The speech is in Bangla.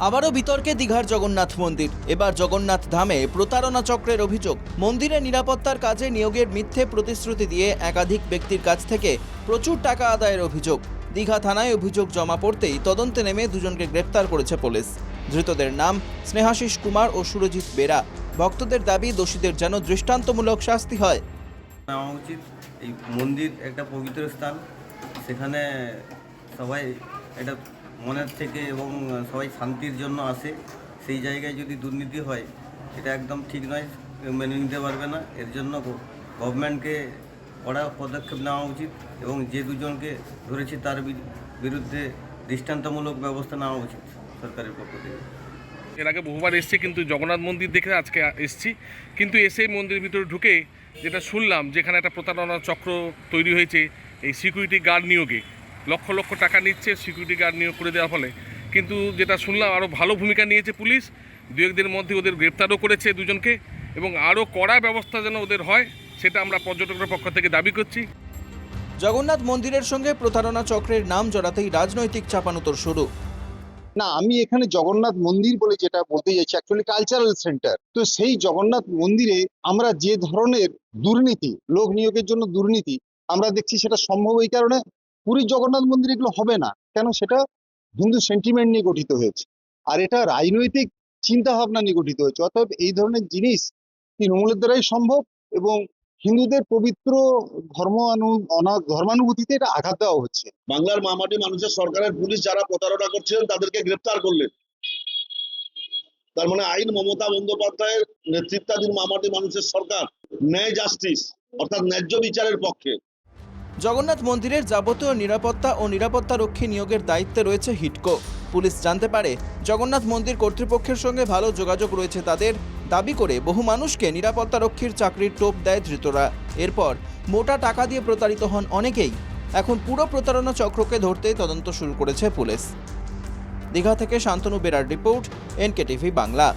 আবারও বিতর্কে দীঘার জগন্নাথ মন্দির। এবার জগন্নাথ ধামে প্রতারণা চক্রের অভিযোগ। মন্দিরে নিরাপত্তার কাজে নিয়োগের মিথ্যে প্রতিশ্রুতি দিয়ে একাধিক ব্যক্তির কাছ থেকে প্রচুর টাকা আদায়ের অভিযোগ। দীঘা থানায় অভিযোগ জমা পড়তেই তদন্তে নেমে দুজনকে গ্রেপ্তার করেছে পুলিশ। ধৃতদের নাম স্নেহাশিস কুমার ও সুরজিৎ বেরা। ভক্তদের দাবি, দোষীদের যেন দৃষ্টান্তমূলক শাস্তি হয়। উচিত। এই মন্দির একটা পবিত্র স্থান। সেখানে সবাই এটা মনের থেকে এবং সবাই শান্তির জন্য আসে, সেই জায়গায় যদি দুর্নীতি হয় এটা একদম ঠিক নয় মেনে নিতে পারবে না। এর জন্য গভর্নমেন্টকে কড়া পদক্ষেপ নেওয়া উচিত এবং যে দুজনকে ধরেছি তার বিরুদ্ধে দৃষ্টান্তমূলক ব্যবস্থা নেওয়া উচিত সরকারের পক্ষ থেকে। এর আগে বহুবার এসেছি, কিন্তু জগন্নাথ মন্দির দেখে আজকে এসেছি। কিন্তু এসে মন্দিরের ভিতরে ঢুকে যেটা শুনলাম, যেখানে একটা প্রতারণা চক্র তৈরি হয়েছে, এই সিকিউরিটি গার্ড নিয়োগে। লক্ষ লক্ষ টাকা নিচ্ছে সিকিউরিটি গার্ড নিয়োগ করে দেওয়ার ফলে। কিন্তু যেটা শুনলাম আরও ভালো ভূমিকা নিয়েছে পুলিশ। দু একদিনের মধ্যে ওদের গ্রেপ্তারও করেছে দুজনকে এবং আরও কড়া ব্যবস্থা যেন ওদের হয় সেটা আমরা পর্যটকের পক্ষ থেকে দাবি করছি। জগন্নাথ মন্দিরের সঙ্গে প্রতারণা চক্রের নাম জড়াতেই রাজনৈতিক চাপানুতর শুরু। না আমি এখানে জগন্নাথ মন্দির বলে যেটা বলতে চাইছি অ্যাকচুয়ালি কালচারাল সেন্টার তো সেই জগন্নাথ মন্দিরে আমরা যে ধরনের দুর্নীতি লোক নিয়োগের জন্য দুর্নীতি আমরা দেখছি সেটা সম্ভব এই কারণে। পুরীর জগন্নাথ মন্দির এগুলো হবে না। কেন? সেটা হিন্দু সেন্টিমেন্ট নিয়ে গঠিত হয়েছে। আর এটা রাজনৈতিক চিন্তা ভাবনা নিয়ে গঠিত হয়েছে। অতএব এই ধরনের জিনিস তৃণমূলের দ্বারাই সম্ভব এবং হিন্দুদের পবিত্র ধর্ম ধর্মানুভূতিতে এটা আঘাত দেওয়া হচ্ছে। বাংলার মামাটি মানুষের সরকারের পুলিশ যারা প্রতারণা করছিলেন তাদেরকে গ্রেপ্তার করলেন। তার মানে আইন মমতা বন্দ্যোপাধ্যায়ের নেতৃত্বাধীন মামাটি মানুষের সরকার, ন্যায় জাস্টিস অর্থাৎ ন্যায্য বিচারের পক্ষে। জগন্নাথ মন্দিরের যাবতীয় নিরাপত্তা ও নিরাপত্তারক্ষী নিয়োগের দায়িত্বে রয়েছে হিটকো। পুলিশ জানতে পারে, জগন্নাথ মন্দির কর্তৃপক্ষের সঙ্গে ভালো যোগাযোগ রয়েছে তাদের দাবি করে বহু মানুষকে নিরাপত্তারক্ষীর চাকরির টোপ দেয় ধৃতরা। এরপর মোটা টাকা দিয়ে প্রতারিত হন অনেকেই। এখন পুরো প্রতারণা চক্রকে ধরতে তদন্ত শুরু করেছে পুলিশ। দীঘা থেকে শান্তনু বেরার রিপোর্ট এনকে টিভি বাংলা।